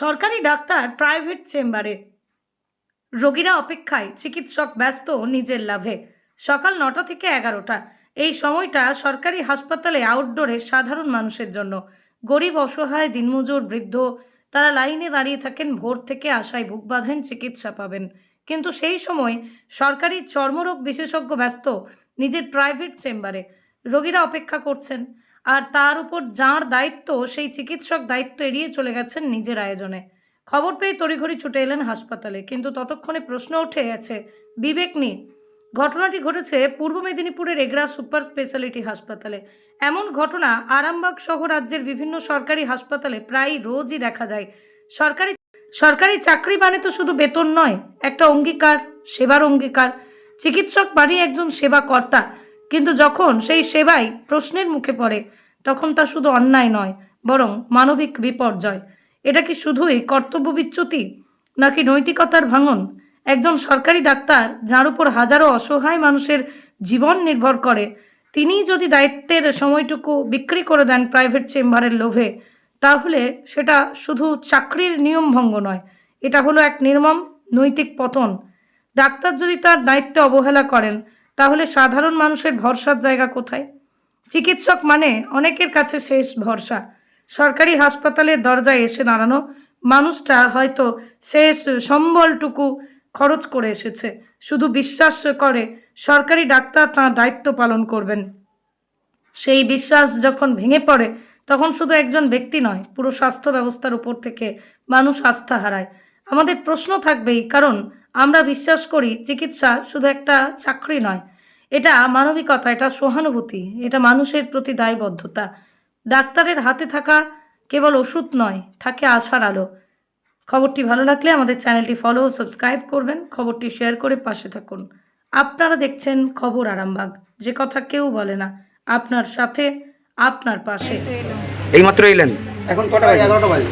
সরকারি doctor private চেম্বারে। রোগীরা অপেক্ষায় চিকিৎসক ব্যস্ত নিজের লাভে। সকাল নটা থেকে এগারোটা। এই সময়টা সরকারি হাসপাতালে আউটডোরে সাধারণ মানুষের জন্য। গরিব, অসহায়, দিনমজুর, বৃদ্ধ, তারা লাইনে দাঁড়িয়ে থাকেন, ভোর থেকে আশায় বুক বাঁধেন, চিকিৎসা পাবেন। কিন্তু সেই সময় সরকারি চর্মরোগ বিশেষজ্ঞ ব্যস্ত নিজের প্রাইভেট চেম্বারে। রোগীরা অপেক্ষা করছেন আর তার উপর যাঁর দায়িত্ব, সেই চিকিৎসক দায়িত্ব এড়িয়ে চলে গেছেন নিজের আয়োজনে। খবর পেয়ে তড়িঘড়ি ছুটে এলেন হাসপাতালে, কিন্তু ততক্ষণে প্রশ্ন উঠে গেছে, বিবেক নিয়ে। ঘটনাটি ঘটেছে পূর্ব মেদিনীপুরের এগরা সুপার স্পেশালিটি হাসপাতালে। এমন ঘটনা আরামবাগ সহ রাজ্যের বিভিন্ন সরকারি হাসপাতালে প্রায় রোজই দেখা যায়। সরকারি সরকারি চাকরি মানে তো শুধু বেতন নয়, একটা অঙ্গীকার, সেবার অঙ্গীকার। চিকিৎসক মানে একজন সেবা কর্তা কিন্তু যখন সেই সেবাই প্রশ্নের মুখে পড়ে, তখন তা শুধু অন্যায় নয়, বরং মানবিক বিপর্যয়। এটা কি শুধুই কর্তব্য বিচ্যুতি, নাকি নৈতিকতার ভাঙন? একজন সরকারি ডাক্তার যার উপর হাজারো অসহায় মানুষের জীবন নির্ভর করে, তিনিই যদি দায়িত্বের সময়টুকু বিক্রি করে দেন প্রাইভেট চেম্বারের লোভে, তাহলে সেটা শুধু চাকরির নিয়ম ভঙ্গ নয়, এটা হলো এক নির্মম নৈতিক পতন। ডাক্তার যদি তার দায়িত্বে অবহেলা করেন তাহলে সাধারণ মানুষের ভরসার জায়গা কোথায়? চিকিৎসক মানে অনেকের কাছে শেষ ভরসা। সরকারি হাসপাতালের দরজায় এসে দাঁড়ানো মানুষটা হয়তো শেষ সম্বলটুকু খরচ করে এসেছে। শুধু বিশ্বাস করে সরকারি ডাক্তার তাঁর দায়িত্ব পালন করবেন। সেই বিশ্বাস যখন ভেঙে পড়ে, তখন শুধু একজন ব্যক্তি নয়, পুরো স্বাস্থ্য ব্যবস্থার উপর থেকে মানুষ আস্থা হারায়। আমাদের প্রশ্ন থাকবেই, কারণ আমরা বিশ্বাস করি চিকিৎসা শুধু একটা চাকরি নয়। এটা মানবিকতা এটা সহানুভূতি এটা মানুষের প্রতি দায়বদ্ধতা। ডাক্তারের হাতে থাকা কেবল ওষুধ নয় থাকে আশার আলো। খবরটি ভালো লাগলে আমাদের চ্যানেলটি ফলো ও সাবস্ক্রাইব করবেন খবরটি শেয়ার করে পাশে থাকুন। আপনারা দেখছেন খবর আরামবাগ যে কথা কেউ বলে না আপনার সাথে আপনার পাশে। এইমাত্র এলেন? এখন কটা বাজে এগারোটা বাজে?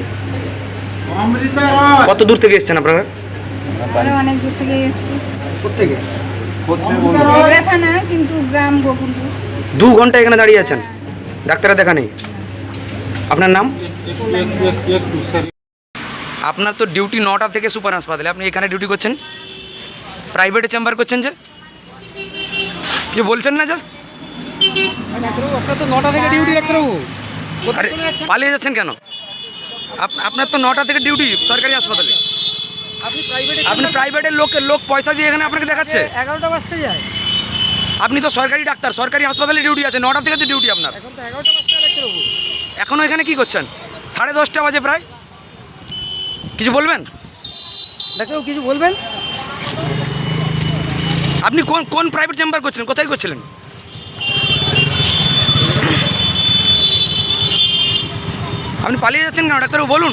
কত দূর থেকে এসেছেন আপনারা? আমরা অনেক দূর থেকে এসেছি। কোথেকে না কিন্তু গ্রাম গোকুলপুর। দু ঘণ্টা এখানে দাঁড়িয়ে আছেন। ডাক্তারের দেখা নেই। আপনার নাম? আপনার তো ডিউটি নটা থেকে সুপার হাসপাতালে। আপনি এখানে ডিউটি করছেন? প্রাইভেটে চেম্বার করছেন যে? কিছু বলছেন না যা? আপনার তো নটা থেকে ডিউটি ডাক্তারবাবু পালিয়ে যাচ্ছেন কেন? আপনার তো নটা থেকে ডিউটি সরকারি হাসপাতালে। আপনি প্রাইভেটে আপনি প্রাইভেটের লোক লোক পয়সা দিয়ে এখানে আপনাকে দেখাচ্ছে? এগারোটা বাজতে যায়। আপনি তো সরকারি ডাক্তার সরকারি হাসপাতালে ডিউটি আছে নটা থেকে তো ডিউটি আপনার। এখন তো এগারোটা বাজতে এখনও এখানে কি করছেন? সাড়ে দশটা বাজে প্রায়। কিছু বলবেন? ডাক্তারবাবু কিছু বলবেন? আপনি কোন কোন প্রাইভেট চেম্বার করছিলেন? কোথায় করছিলেন? আপনি পালিয়ে যাচ্ছেন কেন? ডাক্তারবাবু বলুন।